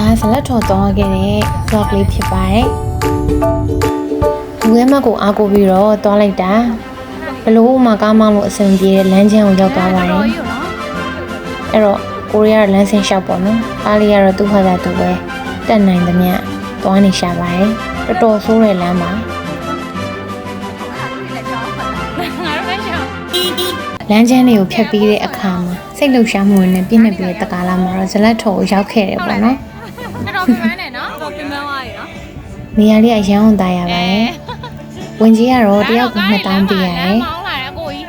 ဒါဇလက်ထော်တောင်းခဲ့တဲ့ vlog လေးဖြစ်ပါတယ်လူထဲမှာကိုအားကိုပြီးတော့တောင်းလိုက်တာဘလို့မှကားမောင်းလို့အဆင်ပြေတဲ့လမ်းချမ်းကိုရောက်သွားပါတယ်အဲ့တော့ကိုရီးယားလမ်းဆင်းလျှောက်ပေါ့နော်ကားလေးကတော့သူ့ဟာသာသူပဲတက်နိုင်သမျှသွားနေရှာပါတယ်တော်တော်ဆိုးတဲ့လမ်းပါငါတို့ပဲရှောင်းလမ်းချမ်းတွေကိုဖြတ်ပြီးတဲ့အခါမှာစိတ်လှုပ်ရှားမှုတွေနဲ့ပြည့်နေပြီးတဲ့တကားလာမှာတော့ဇလက်ထော်ကိုရောက်ခဲ့တယ်ပေါ့နော် အဲ့တော့ပြန်နေနော်တော့ပြန်မသွားရနော်နေရာလေးအရန်အောင်သားရပါတယ်ဝင်ကြီးကတော့တယောက်ကို2000ပေးရတယ်မောင်းလာတယ်အကိုကြီး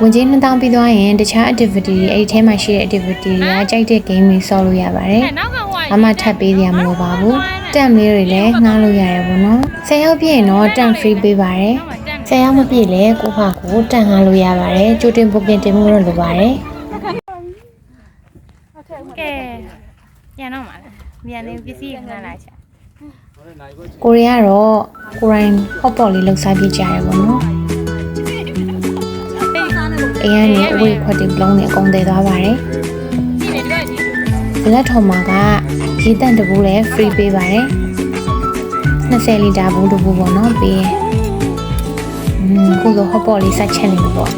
ဝင်ကြီး2000ပြီးသွားရင်တခြား activity တွေအဲ့ဒီထဲမှာရှိတဲ့ activity တွေကကြိုက်တဲ့ game တွေဆော့လို့ရပါတယ်အဲ့နောက်ကဟိုအမှထပ်ပေးစရာမလိုပါဘူးတက်လေးတွေလည်းငှားလို့ရတယ်ပေါ့နော်10ရောက်ပြည့်ရင်တော့တန် free ပေးပါတယ်10ရောက်မပြည့်လဲကိုဟာကိုတန်ငှားလို့ရပါတယ်ကြိုတင် booking တင်မှုတော့လိုပါတယ်ကဲပြန်တော့မှာလား မြန်နေပစ္စည်းငှားလာချာကိုရီးယားတော့ကိုရိုင်း hot pot လေးလှုပ်ရှားပြကြရတယ်ပေါ့နော်အိမ်ကနေအဝေးခွက်တွေဘလုံးနဲ့အကုန်တည်သွားပါတယ်ကြည့်နေတော့ကြည့်ဘလက်ထော်မှာကရေတန့်တဘူးလည်း free ပေးပါတယ်20လီတာဘူးတဘူးပေါ့နော်ပေးရင်อืมကိုလို hot pot လေးစက်ချက်နေလို့ပေါ့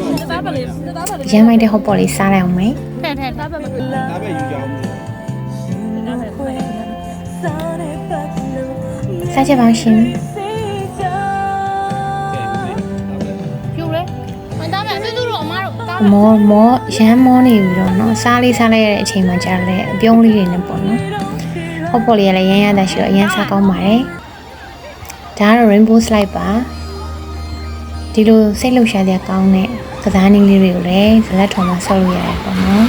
ရမ်းမိုက်တဲ့ hot pot လေးစားလိုက်အောင်မယ်တဲ့တဲ့သားပဲမလို့ဒါပဲယူကြအောင် စားချက်ပါရှင်ပြူရဲမသားမဆွေးသူတို့အမတို့သားမောမောရမ်းမောနေပြီတော့နော်စားလေးစားလိုက်ရတဲ့အချိန်မှာကြားလဲအပြုံးလေးတွေနဲ့ပေါ့နော်ဟော့ပေါ့လေးကလည်းရမ်းရတာရှိတော့အရမ်းစားကောင်းပါတယ်ဒါကတော့ rainbow slide ပါဒီလိုစိတ်လှုပ်ရှားတဲ့ကောင်းတဲ့ကစားနည်းလေးတွေကိုလည်းဇလက်ထော်မှာဆောက်လို့ရတယ်ပေါ့နော်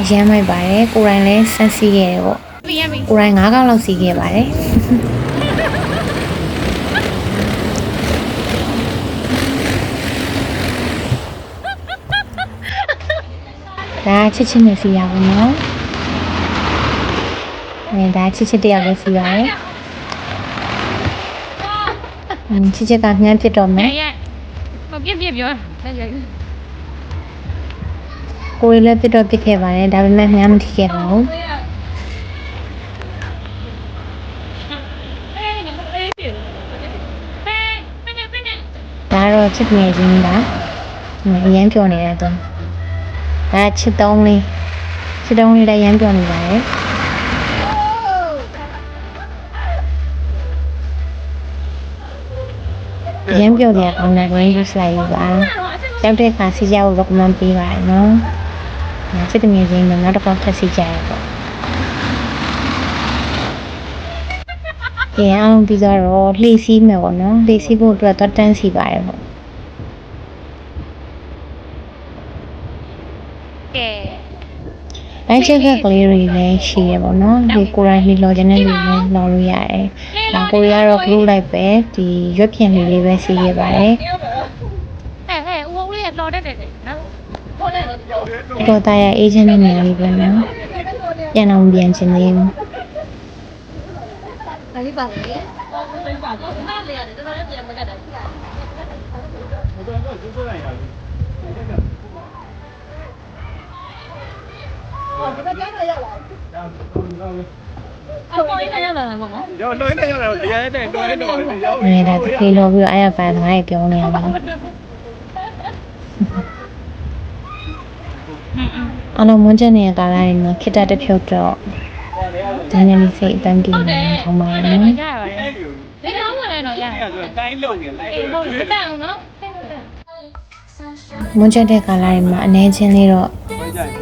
အရမ်းမိုက်ပါတယ်ကိုရိုင်းလည်းစမ်းစီးခဲ့တယ်ပေါ့ကိုရိုင်း9កောက်လောက်စီးခဲ့ပါတယ် ဒါချစ်ချစ်နဲ့စီးရပါတော့အဲဒါချစ်ချစ်တယောက်လည်းစီးပါတယ်အင်းချစ်ချစ်ကညှမ်းဖြစ်တော့မယ်ရဲ့မပြစ်ပြစ်ပြောတဲ့ရိုက်ကိုရီလည်းပြစ်တော့ပြစ်ခဲ့ပါတယ်ဒါပေမဲ့ညှမ်းမထိခဲ့ပါဘူးဒါကတော့ချစ်ငယ်ချင်းပါအရမ်းပြောနေတဲ့သူ ဒါချစ်တုံးလေးချစ်တုံးလေးလည်းရမ်းပြောနေပါတယ်ရမ်းပြောကြကောင်းတဲ့ rainbow slide ပါကြောက်တဲ့အခါစီးကြဖို့ recommend ပေးပါတယ်နော်။စစ်တငယ်ချင်းတော့နောက်တစ်ခေါက်ထပ်စီးကြရပေါ့။ကြင်အောင်ပြီးတော့လှေစီးမယ်ပေါ့နော်။လှေစီးဖို့အတွက်တော့တန်းစီပါတယ်ပေါ့ ကဲ။လိုက်ချက်ကကလေးတွေလည်းရှိရပေါ့နော်။ဒီကိုရိုင်းလှေလော်ချင်တဲ့လူလည်းလော်လို့ရတယ်။ဒါကိုရီးယားတော့ group လိုက်ပဲဒီရွက်ဖြင်လေးလေးပဲစီးရပါတယ်ဟဲ့ဟဲ့ဦးဦးလေးလော်တတ်တယ်နော်။တော့တာရ agent နဲ့နေလေးပဲနော်။ပြန်အောင်ပြန်ချင်သေးဘူး။ရောလွှဲနေရတယ်တရား နဲ့လွှဲနေတော့ရောနေတာတခေလောပြီးတော့အဲ့ရပန်သားရေပြောနေရမှာအလုံးမွန်းချက်နေတဲ့ကာလတွေမှာခိတ္တတစ်ဖြုတ်တော့ဒန်းနေလေးစိတ်အတန်းပြင်းနေထောင်းပါနော်ရပါတယ်ဒီကောင်းဝင်တော့ရအဲ့ဒါဆိုတိုင်းလုံနေလိုက်အေးဟုတ်တယ်တောင်းနော်မွန်းချက်တဲ့ကာလတွေမှာအနေချင်းလေးတော့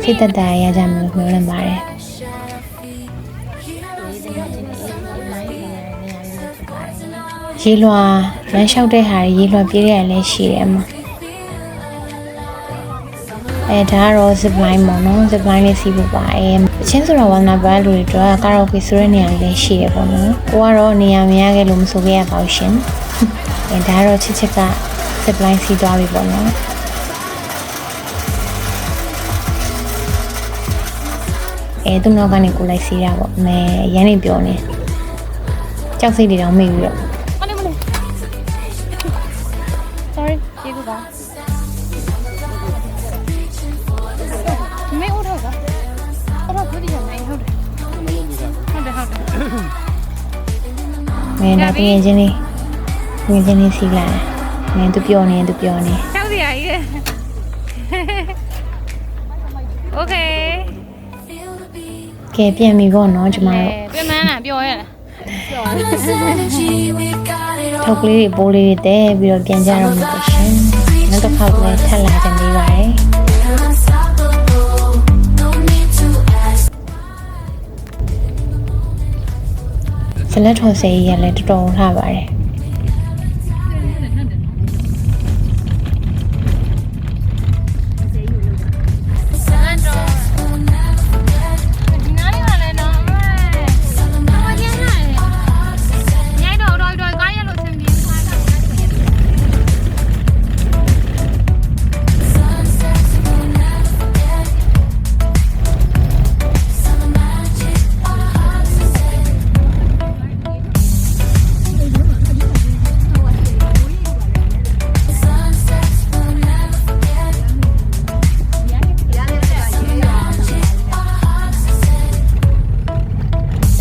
စိတ်သက်သာရကြမယ်လို့ပြောနေပါတယ်ရေလွှာလမ်းလျှောက်တဲ့ဟာတွေရေလွှာပြေးရတယ်လည်းရှိတယ်အမှာအဲဒါကတော့ zip line ပေါ့နော် zip line လေးစီးဖို့ပါအဲအချင်းဆိုတော့ဝါနာပါလူတွေတော့ကာရာโอကေဆိုတဲ့နေရာလေးလည်းရှိရပေါ့နော်ကိုကတော့နေရာမရခဲ့လို့မဆိုခဲ့ရပါဘူးရှင်အဲဒါကတော့ချစ်ချစ်က zip line စီးသွားပြီပေါ့နော် အဲသူ့နောက်ကနေကိုလိုက်စေးတာပေါ့မဲရန်နေပြောနေကြောက်စိတ်တွေတော့မေ့ပြီးတော့မနေမနေ sorry ကျေးဇူးပါမေ့ဦးတော့ကအဲ့တော့ဒီရမယ်ဟုတ်တယ်ဟုတ်တယ်ဟုတ်တယ်မဲနာပြင်းချင်းလေးပြင်းချင်းလေးစီလာမဲသူပြောနေသူပြောနေကြောက်စရာကြီးတယ် okay ကဲပြန်ပြီပေါ့နော်ကျမတို့ပြင်မန်းလားပြောရလားထုတ်ကလေးတွေပိုးလေးတွေတဲပြီးတော့ပြန်ကြတော့မှာရှင်နောက်တစ်ခါလည်းထပ်လာကြနေပါတယ်ဇလက်ထော်စေးကြီးကလည်းတော်တော်လှပါတယ်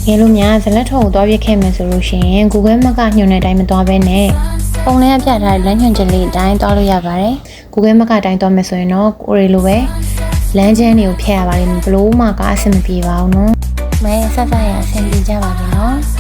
ကယ်လို့များဇလက်ထော်ကိုသွားပြစ်ခဲ့မယ်ဆိုလို့ရှိရင် Google Map ကညွှန်တဲ့အတိုင်းမသွားဘဲနဲ့ပုံလေးကပြထားတဲ့လမ်းညွှန်ချက်လေးအတိုင်းသွားလို့ရပါတယ် Google Map ကအတိုင်းသွားမယ်ဆိုရင်တော့ကိုရီလိုပဲလမ်းကျန်းတွေကိုဖျက်ရပါတယ်ဘလို့မှကားအဆင်မပြေပါဘူးနော်မဲဆက်ဆက်ရအဆင်ပြေကြပါပြီနော်